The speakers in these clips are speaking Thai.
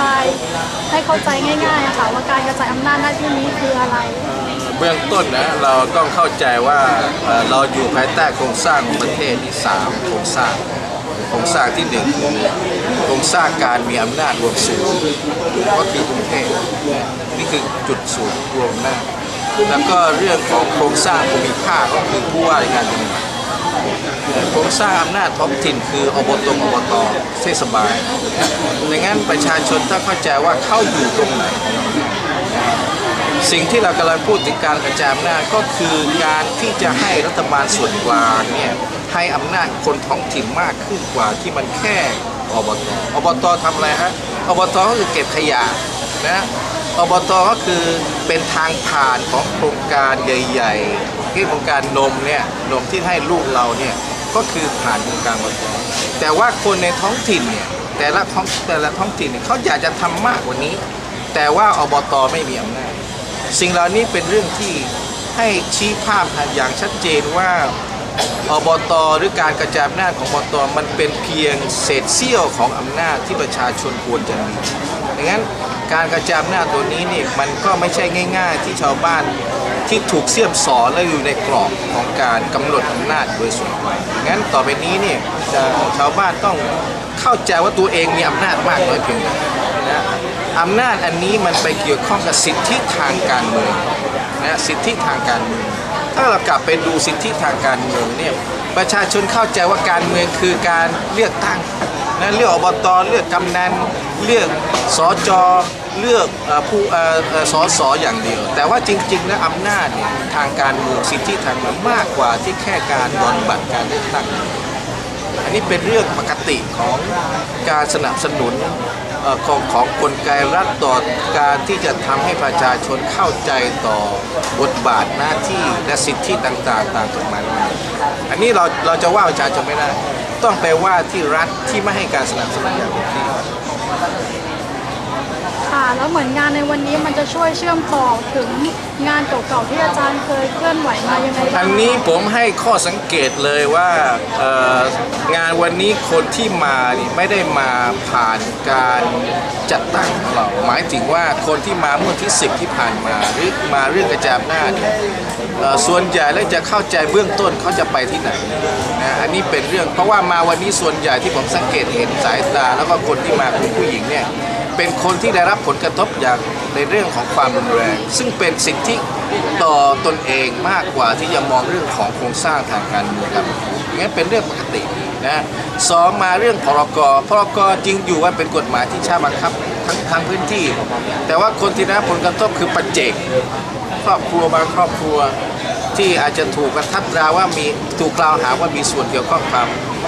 บายให้เข้าใจง่ายๆอะค่ะว่าการกระจายอำนาจหน้าที่นี้คืออะไร เบื้องต้นนะเราต้องเข้าใจว่าเราอยู่ภายใต้โครงสร้างของประเทศที่สามโครงสร้างโครงสร้างที่หนึ่งคือโครงสร้างการมีอำนาจรวมศูนย์ก็คือกรุงเทพนี่คือจุดศูนย์รวมอำนาจแล้วก็เรื่องของโครงสร้างภูมิภาคก็คือผู้ว่าราชการจังหวัด โครงสร้างอำนาจท้องถิ่นคืออบตอบตเทศบาลดังนั้นประชาชนถ้าเข้าใจว่าเข้าอยู่ตรงไหน สิ่งที่เรากำลังพูดถึงการกระจายอำนาจก็คือการที่จะให้รัฐบาลส่วนกลางเนี่ยให้อำนาจคนท้องถิ่นมากขึ้นกว่าที่มันแค่อบตอบตทำอะไรฮะอบตก็คือเก็บขยะนะ อบตก็คือเป็นทางผ่านของโครงการใหญ่ๆที่โครงการนมเนี่ยนมที่ให้ลูกเราเนี่ยก็คือผ่านโครงการอบตแต่ว่าคนในท้องถิ่นเนี่ยแต่ละท้องแต่ละท้องถิ่นเนี่ยเขาอยากจะทำมากกว่านี้ แต่ว่าอบตไม่มีอำนาจสิ่งเหล่านี้เป็นเรื่องที่ให้ชี้ภาพอย่างชัดเจนว่าอบตหรือการกระจายอำนาจของอบตมันเป็นเพียงเศษเสี้ยวของอำนาจที่ประชาชนควรจะมีดังนั้น การกระจายอำนาจตัวนี้นี่มันก็ไม่ใช่ง่าย ๆ ที่ชาวบ้านที่ถูกเสี่ยมสอนและอยู่ในกรอบของการกำหนดอำนาจโดยส่วนตัวงั้นต่อไปนี้นี่จะชาวบ้านต้องเข้าใจว่าตัวเองมีอำนาจมากน้อยเพียงใดนะอำนาจอันนี้มันไปเกี่ยวข้องกับสิทธิทางการเมืองนะสิทธิทางการเมืองถ้าเรากลับไปดูสิทธิทางการเมืองเนี่ยประชาชนเข้าใจว่าการเมืองคือการเลือกตั้ง นะเลือกอบตเลือกกำนันเลือกสจเลือกเอ่อผู้เอ่อเอ่อสสอย่างเดียว แต่ว่าจริงๆแล้วอำนาจเนี่ยทางการเมืองสิทธิทางมืองมากกว่าที่แค่การดอนบัตรการเลือกตั้ง อันนี้เป็นเรื่องปกติของการสนับสนุนของของกลไกรัฐต่อการที่จะทำให้ประชาชนเข้าใจต่อบทบาทหน้าที่และสิทธิต่างๆ ตามกฎหมายอันนี้เราเราจะว่าประชาชนไม่ได้ ต้องไปว่าที่รัฐที่ไม่ให้การสนับสนุนอย่างเต็มที่ ค่ะ แล้วเหมือนงานในวันนี้มันจะช่วยเชื่อมต่อถึงงานเก่าๆที่อาจารย์เคยเคลื่อนไหวมายังไงบ้างอันนี้ผมให้ข้อสังเกตเลยว่าเอ่องานวันนี้คนที่มานี่ไม่ได้มาผ่านการจัดตั้งของเรา หมายถึงว่าคนที่มาเมื่อที่ 10 ที่ผ่านมาหรือมาเรื่องกระจายอำนาจเนี่ยเอ่อส่วนใหญ่แล้วจะเข้าใจเบื้องต้นเขาจะไปที่ไหนนะอันนี้เป็นเรื่องเพราะว่ามาวันนี้ส่วนใหญ่ที่ผมสังเกตเห็นสายตา แล้วก็คนที่มาเป็นผู้หญิงเนี่ย เป็นคนที่ได้รับผลกระทบอย่างในเรื่องของความรุนแรง ซึ่งเป็นสิทธิต่อตนเองมากกว่าที่จะมองเรื่องของโครงสร้างทางการเมืองครับงั้นเป็นเรื่องปกตินะสองมาเรื่องพรกพรกจริงอยู่ว่าเป็นกฎหมายที่ช้บังคับทั้งทั้งพื้นที่ แต่ว่าคนที่ได้รับผลกระทบคือปัจเจกครอบครัวบางครอบครัว ที่อาจจะถูกกระทับราว่ามีถูกกล่าวหาว่ามีส่วนเกี่ยวข้องกับ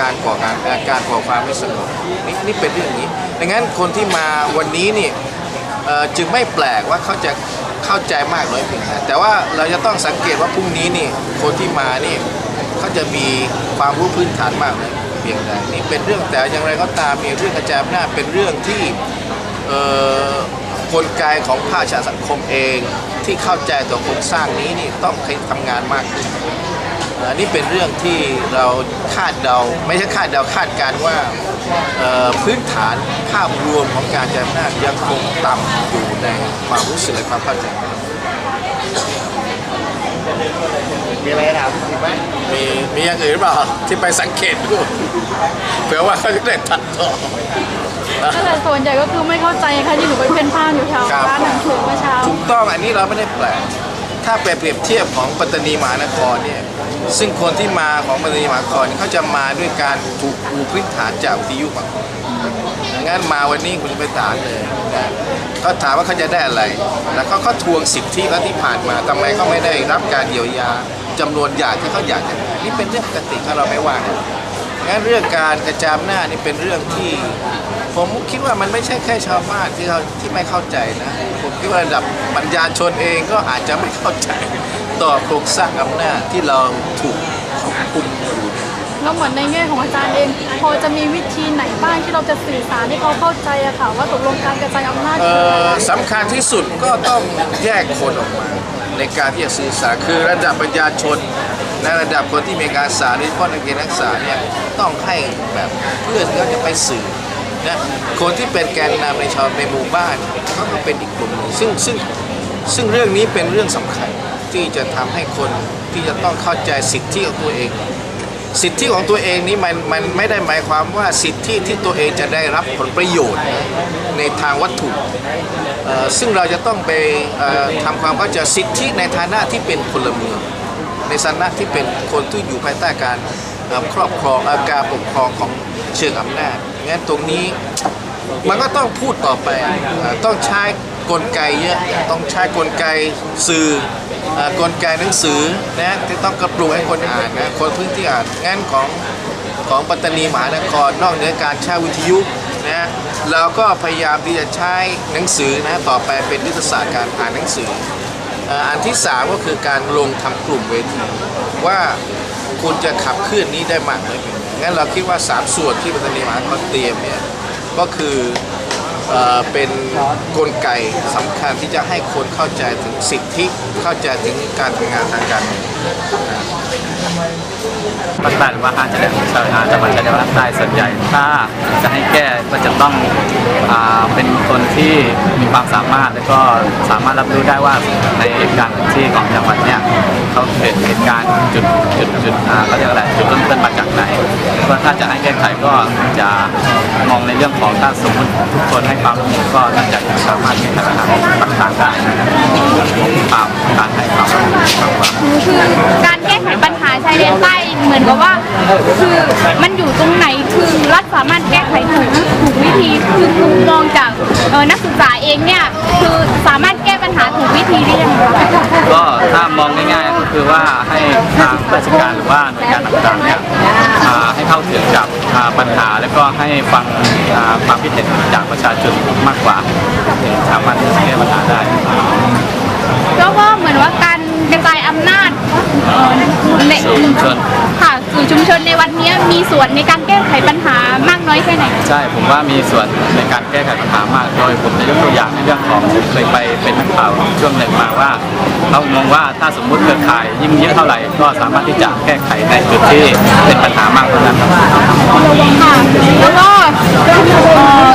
การก่อการการก่อความไม่สงบนี่นี่เป็นเรื่องนี้ดังนั้นคนที่มาวันนี้นี่จึงไม่แปลกว่าเขาจะเข้าใจมากน้อยเพียงใดแต่ว่าเราจะต้องสังเกตว่าพรุ่งนี้นี่คนที่มานี่เขาจะมีความรู้พื้นฐานมากน้อยเพียงใดนี่เป็นเรื่องแต่อย่างไรก็ตามมีเรื่องกระจายอำนาจเป็นเรื่องที่กลไกของภาคประชาสังคมเอง ที่เข้าใจต่อโครงสร้างนี้นี่ต้องทำงานมากขึ้นอันนี้เป็นเรื่องที่เราคาดเดาไม่ใช่คาดเดาคาดการว่าพื้นฐานภาพรวมของการจัดอำนาจยังคงต่ำอยู่ในความรู้สึกและความเข้าใจมีอะไรถามอีกไหมมีมีอย่างอื่นหรือเปล่าที่ไปสังเกตดูเผื่อว่าเขาจะได้ตัดต่อ ส่วนใหญ่ก็คือไม่เข้าใจค่ะที่หนูไปเพ่นพ่านอยู่แถวครับ ร้านหนังสือเมื่อเช้าถูกต้องอันนี้เราไม่ได้แปลก ถ้าไปเปรียบเทียบของปัตตานีมหานครเนี่ยซึ่งคนที่มาของปัตตานีมหานครเนี่ยเขาจะมาด้วยการถูกปูพื้นฐานจากวิทยุมาก่อนดังนั้นมาวันนี้คุณไปถามเลยนะเขาถามว่าเขาจะได้อะไร แล้วเขาเขาทวงสิทธิแล้วที่ผ่านมาทำไมเขาไม่ได้รับการเยียวยาจำนวนอย่างที่เขาอยากจะได้นี่เป็นเรื่องปกติถ้าเราไม่ว่ากัน งั้นเรื่องการกระจายอำนาจนี่เป็นเรื่องที่ ผมคิดว่ามันไม่ใช่แค่ชาวบ้านที่เขาที่ไม่เข้าใจนะ ผมคิดว่าระดับปัญญาชนเองก็อาจจะไม่เข้าใจต่อโครงสร้างอำนาจที่เราถูกควบคุมอยู่แล้วเหมือนในแง่ของอาจารย์เอง พอจะมีวิธีไหนบ้างที่เราจะสื่อสารให้เขาเข้าใจอะค่ะว่าตกลงการกระจายอำนาจเอ่คืออะไรอสำคัญที่สุดก็ต้องแยกคนออกมา ในการที่จะสื่อสารคือระดับปัญญาชน ในระดับคนที่มีการศึกษาโดยเฉพาะนักเรียนนักศึกษาเนี่ยต้องให้แบบเพื่อนก็จะไปสื่อนะคนที่เป็นแกนนำในชาวในหมู่บ้านเขาก็เป็นอีกกลุ่มหนึ่งซึ่งซึ่งซึ่งเรื่องนี้เป็นเรื่องสำคัญที่จะทำให้คนที่จะต้องเข้าใจสิทธิของตัวเอง สิทธิของตัวเองนี้มันมันไม่ได้หมายความว่าสิทธิที่ตัวเองจะได้รับผลประโยชน์ในทางวัตถุซึ่งเราจะต้องไปเอ่อทำความเข้าใจสิทธิในฐานะที่เป็นพลเมือง ในฐานะที่เป็นคนที่อยู่ภายใต้การครอบครองอ่อการปกครองของเชิงอำนาจงั้นตรงนี้มันก็ต้องพูดต่อไปต้องใช้กลไกเยอะต้องใช้กลไกสื่อกลไกหนังสือนะที่ต้องกระปลุกให้คนอ่านนะคนพื้นที่อ่านงั้นของของปัตตานีมหานครนอกเหนือการใช้วิทยุนะเราก็พยายามที่จะใช้หนังสือนะต่อไปเป็นยุทธศาสตร์การอ่านหนังสือ อันที่สามก็คือการลงทำกลุ่มเวทีว่าคุณจะขับเคลื่อนนี้ได้มากน้อยงั้นเราคิดว่าสามส่วนที่ปัตตานีมหานครเตรียมเนี่ยก็คือเอเป็นกลไกสำคัญที่จะให้คนเข้าใจถึงสิทธิเข้าใจถึงการทำงานทางการเมืองปฏิบัติว่าการจะได้ชาวนาจังหวัดชายแดนภาคใต้ส่วนใหญ่ถ้าจะให้แก้ก็จะต้องอเป็นคนที่มีความสามารถ แล้วก็สามารถรับรู้ได้ว่าในเหตุการณ์ที่ของจังหวัดเนี่ยเขาเกิดเหตุการณ์จุดจุดจุดอ่าเขาเรียกอะไรจุดเริ่มต้นมาจากไหนก็ถ้าจะให้แก้ไขก็จะมองในเรื่องของถ้าสมมติทุกคนให้ความร่วมมือก็น่าจะสามารถแก้ไขปัญหาต่างๆได้ตามการให้ความร่วมมือมากกว่าการแก้ไขปัญหาชายแดนใต้เหมือนกับว่า คือมันอยู่ตรงไหนคือรัฐสามารถแก้ไขถูกถูกวิธีคือมุมมองจากเอ่อนักศึกษาเองเนี่ยคือสามารถแก้ปัญหาถูกวิธีได้ยังไงก็ถ้ามองง่ายๆก็คือว่าให้ทางราชการหรือว่าหน่วยงานต่างๆเนี่ยอ่าให้เข้าถึงกับอ่าปัญหาแล้วก็ให้ฟังอ่าความคิดเห็นจากประชาชนมากกว่าถึงสามารถที่จะแก้ปัญหาได้ แล้วก็เหมือนว่าการ กระจายอำนาจในสู่ชุมชน สู่ชุมชนในวันนี้มีส่วนในการแก้ไขปัญหามากน้อยแค่ไหน ใช่ผมว่ามีส่วนในการแก้ไขปัญหามากโดยผมจะยกตัวอย่างในเรื่องของผมเคยไปเป็นนักข่าวช่วงหนึ่งมาว่าเรามองว่าถ้าสมมุติเครือข่ายยิ่งเยอะเท่าไหร่ก็สามารถที่จะแก้ไขในจุดที่เป็นปัญหามากเท่านั้นครับค่ะแล้วก็เอ่อ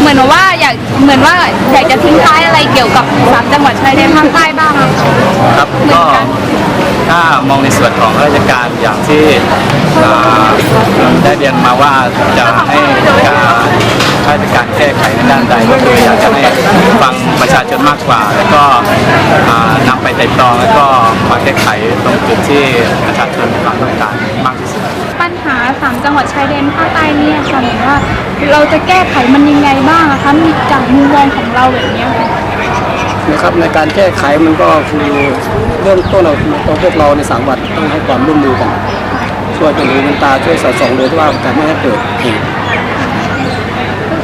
เหมือนว่าอยากเหมือนว่าอยากจะทิ้งท้ายอะไรเกี่ยวกับสามจังหวัดชายแดนภาคใต้บ้างอะค่ะครับก็ ถ้ามองในส่วนของราชการอย่างที่ได้เรียนมาว่าจะให้การราชการแก้ไขในด้านใดก็คืออยากจะให้ฟังประชาชนมากกว่า แล้วก็อ่านำไปไต่ตรองแล้วก็มาแก้ไขตรงจุดที่ประชาชนมีความต้องการมากที่สุดปัญหาสามจังหวัดชายแดนภาคใต้เนี่ยค่ะหมือนว่าเราจะแก้ไขมันยังไงบ้างอะคะมีจากมุมมองของเราแบบนี้ นะครับในการแก้ไขมันก็คือเริ่มต้นเราคือตัวพวกเราในสังวัดต้องให้ความร่วมมือกันช่วยเป็นหูเป็นตาช่วยสอดส่องโดยที่ว่าจะไม่ให้เกิดเหตุ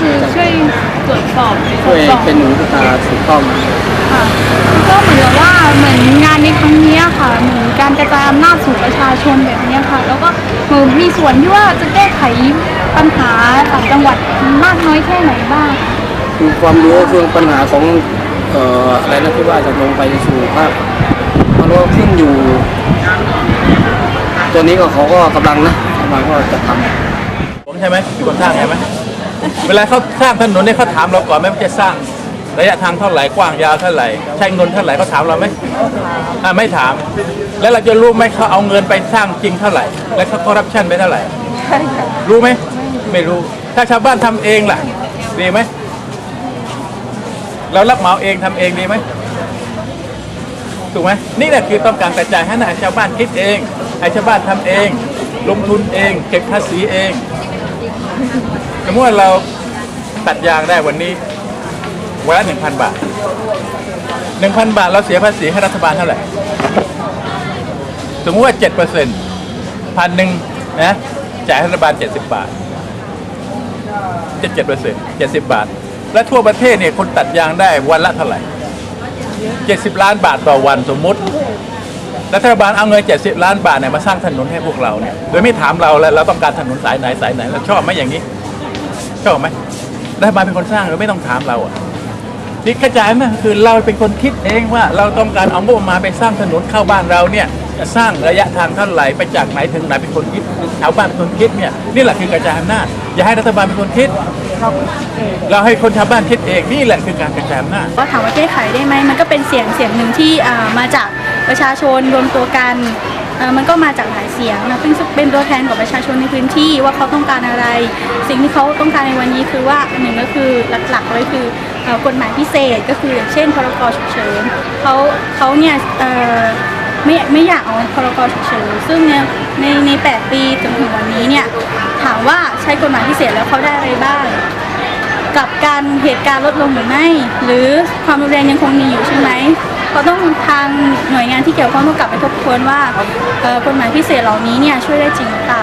คือช่วยตรวจสอบช่วยตรวจสอบเป็นหูเป็นตาถูกต้องค่ะก็เหมือนกับว่าเหมือนงานในครั้งเนี้ยค่ะเหมือนการกระจายอำนาจสู่ประชาชนแบบเนี้ยค่ะ แล้วก็เหมือนมีส่วนที่ว่าจะแก้ไขปัญหาสามจังหวัดมากน้อยแค่ไหนบ้างคือความรู้คือปัญหาของเอ่ออะไรนะที่ว่าจะลงไปสู่ภาคมันก็ขึ้นอยู่ ตัวนี้ก็เขาก็กำลังนะกำลังก็จะทำผมใช่ไหมเป็นคนสร้างใช่ไหมเวลาเขาสร้างถนนเนี่ยเขาถามเราก่อนไหมว่าจะสร้างระยะทางเท่าไหร่กว้างยาวเท่าไหร่ใช้เงินเท่าไหร่เขาถามเราไหมอ่าไม่ถาม แล้วเราจะรู้ไหมเขาเอาเงินไปสร้างจริงเท่าไหร่ และเขาคอร์รัปชันไปเท่าไหร่ รู้ไหมไม่รู้ ถ้าชาวบ้านทำเองล่ะ ดีไหม เรารับเหมาเองทำเองดีไหมถูกไหมนี่แหละคือต้องการกระจายให้นะชาวบ้านคิดเองให้ชาวบ้านทำเอง ลงทุนเอง เก็บภาษีเองสมมติว่าเราตัดยางได้วันนี้วันละหนึ่งพันบาทหนึ่งพันบาทเราเสียภาษีให้รัฐบาลเท่าไหร่สมมติว่าเจ็ดเปอร์เซ็นต์พันหนึ่งนะจ่ายให้รัฐบาลเจ็ดสิบบาทเจ็ดเจ็ดเปอร์เซ็นต์เจ็ดสิบบาท และทั่วประเทศเนี่ยคนตัดยางได้วันละเท่าไหร่เจ็ดสิบล้านบาทต่อวันสมมติ รัฐบาลเอาเงิน 70 ล้านบาทเนี่ยมาสร้างถนนให้พวกเราเนี่ยโดยไม่ถามเราแล้วเราต้องการถนนสายไหนสายไหนเราชอบไหมอย่างนี้ ชอบไหมรัฐบาลเป็นคนสร้างเราไม่ต้องถามเราอะนี่กระจายไหมคือเราเป็นคนคิดเองว่า เราต้องการเอางบประมาณไปสร้างถนนเข้าบ้านเราเนี่ยจะสร้างระยะทางเท่าไหร่ไปจากไหนถึงไหนเป็นคนคิดชาวบ้านเป็นคนคิดเนี่ยนี่แหละคือกระจายอำนาจอย่าให้รัฐบาลเป็นคนคิด เราเราให้คนชาวบ้านคิดเองนี่แหละคือการกระจายอำนาจ ก็ถามว่าแก้ไขได้ไหมมันก็เป็นเสียงเสียงหนึ่งที่อ่ามาจากประชาชนรวมตัวกันเอ่อมันก็มาจากหลายเสียงนะซึ่งเป็นตัวแทนของประชาชนในพื้นที่ว่าเขาต้องการอะไร สิ่งที่เขาต้องการในวันนี้คือว่าหนึ่งก็คือหลักๆเลยคือเอ่อกฎหมายพิเศษก็คืออย่างเช่นพรกฉุกเฉินเขาเขาเนี่ยเอ่อ ไม่ไม่อยากเอาพรกฉุกเฉินซึ่งเนี่ยในใน 8 ปีจนถึงวันนี้เนี่ยถามว่าใช้กฎหมายพิเศษแล้วเขาได้อะไรบ้าง กับการเหตุการณ์ลดลงหรือไม่ หรือความรุนแรงยังคงมีอยู่ใช่ไหมเขาต้องทางหน่วยงานที่เกี่ยวข้องต้องกลับไปทบทวนว่ากฎหมายพิเศษเหล่านี้เนี่ยช่วยได้จริงหรือเปล่า